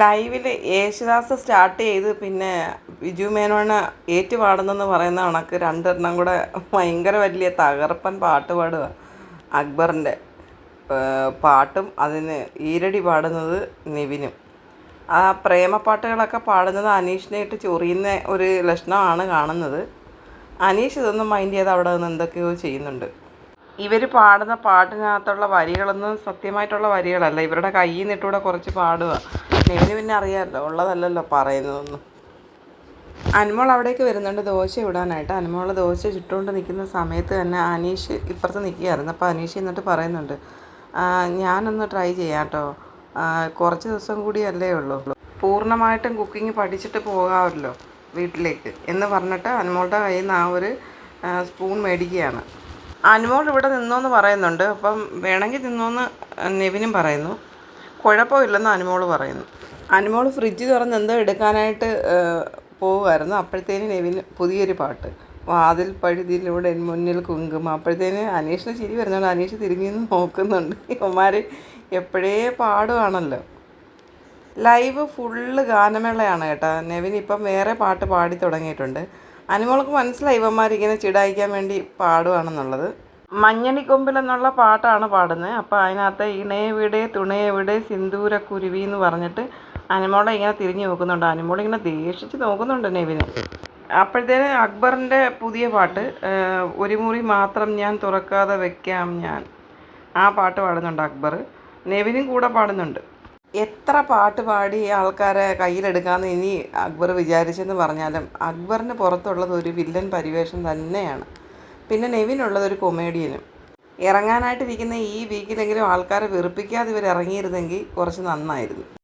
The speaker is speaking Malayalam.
ലൈവിൽ യേശുദാസ് സ്റ്റാർട്ട് ചെയ്ത് പിന്നെ വിജു മേനോന് ഏറ്റുപാടുന്നെന്ന് പറയുന്ന കണക്ക് രണ്ടെണ്ണം കൂടെ ഭയങ്കര വലിയ തകർപ്പൻ പാട്ട് പാടുക അക്ബറിന്റെ പാട്ടും അതിന് ഈരടി പാടുന്നത് നിവിനും. ആ പ്രേമപ്പാട്ടുകളൊക്കെ പാടുന്നത് അനീഷിനെ ഇട്ട് ചൊറിയുന്ന ഒരു ലക്ഷണമാണ് കാണുന്നത്. അനീഷ് ഇതൊന്നും മൈൻഡ് ചെയ്ത് അവിടെ നിന്ന് എന്തൊക്കെയോ ചെയ്യുന്നുണ്ട്. ഇവർ പാടുന്ന പാട്ടിനകത്തുള്ള വരികളൊന്നും സത്യമായിട്ടുള്ള വരികളല്ല. ഇവരുടെ കയ്യിൽ നിന്നിട്ടൂടെ കുറച്ച് പാടുക നിവിന് പിന്നെ അറിയാമല്ലോ ഉള്ളതല്ലല്ലോ പറയുന്നതൊന്നും. അനുമോൾ അവിടേക്ക് വരുന്നുണ്ട് ദോശ ഇടാനായിട്ട്. അനുമോൾ ദോശ ചുട്ടുകൊണ്ട് നിൽക്കുന്ന സമയത്ത് തന്നെ അനീഷ് ഇപ്പുറത്ത് നിൽക്കുകയായിരുന്നു. അപ്പോൾ അനീഷ് എന്നിട്ട് പറയുന്നുണ്ട് "ആ, ഞാനൊന്ന് ട്രൈ ചെയ്യാം കേട്ടോ കുറച്ച് ദിവസം കൂടിയല്ലേ ഉള്ളൂ. പൂർണമായിട്ടും കുക്കിംഗ് പഠിച്ചിട്ട് പോകാമല്ലോ വീട്ടിലേക്ക് എന്ന് പറഞ്ഞിട്ട് അനുമോളുടെ കയ്യിൽ നിന്ന് ആ ഒരു സ്പൂൺ മേടിക്കുകയാണ്. അനുമോൾ ഇവിടെ നിന്നോന്ന് പറയുന്നുണ്ട്. അപ്പം വേണമെങ്കിൽ നിന്നോന്ന് നെവിനും പറയുന്നു. കുഴപ്പമില്ലെന്ന് അനുമോൾ പറയുന്നു. അനുമോൾ ഫ്രിഡ്ജ് തുറന്ന് എന്തോ എടുക്കാനായിട്ട് പോവുമായിരുന്നു അപ്പോഴത്തേന് നെവിൻ പുതിയൊരു പാട്ട്. വാതിൽ പഴുതിയിലൂടെ മുന്നിൽ കുങ്കുമം. അപ്പോഴത്തേന് അനീഷിന് ചിരി വരുന്നുണ്ട്. അനീഷ് തിരിഞ്ഞു നോക്കുന്നുണ്ട്. ഇവന്മാർ എപ്പോഴേ പാടുവാണല്ലോ. ലൈവ് ഫുള്ള് ഗാനമേളയാണ് കേട്ടോ. നെവിൻ ഇപ്പം വേറെ പാട്ട് പാടി തുടങ്ങിയിട്ടുണ്ട്. അനുമോൾക്ക് മനസ്സിലായി ഇവന്മാർ ഇങ്ങനെ ചിടായിക്കാൻ വേണ്ടി പാടുവാണെന്നുള്ളത്. മഞ്ഞണിക്കൊമ്പിൽ എന്നുള്ള പാട്ടാണ് പാടുന്നത്. അപ്പോൾ അതിനകത്ത് ഇണയെവിടെ തുണയെവിടെ സിന്ദൂരക്കുരുവി എന്ന് പറഞ്ഞിട്ട് അനുമോളെ ഇങ്ങനെ തിരിഞ്ഞു നോക്കുന്നുണ്ട്. അനുമോൾ ഇങ്ങനെ ദേഷിച്ച് നോക്കുന്നുണ്ട് നെവിന്. അപ്പോഴത്തേന് അക്ബറിന്റെ പുതിയ പാട്ട് ഒരു മുറി മാത്രം ഞാൻ തുറക്കാതെ വെക്കാം ഞാൻ. ആ പാട്ട് പാടുന്നുണ്ട് അക്ബർ. നെവിനും കൂടെ പാടുന്നുണ്ട്. എത്ര പാട്ട് പാടി ആൾക്കാരെ കയ്യിലെടുക്കാമെന്ന് ഇനി അക്ബർ വിചാരിച്ചെന്ന് പറഞ്ഞാലും അക്ബറിന് പുറത്തുള്ളത് ഒരു വില്ലൻ പരിവേഷം തന്നെയാണ്. പിന്നെ നെവിനുള്ളത് ഒരു കൊമേഡിയനും ഇറങ്ങാനായിട്ടിരിക്കുന്ന ഈ വീക്കിലെങ്കിലും ആൾക്കാരെ വെറുപ്പിക്കാതെ ഇവർ ഇറങ്ങിയിരുന്നെങ്കിൽ കുറച്ച് നന്നായിരുന്നു.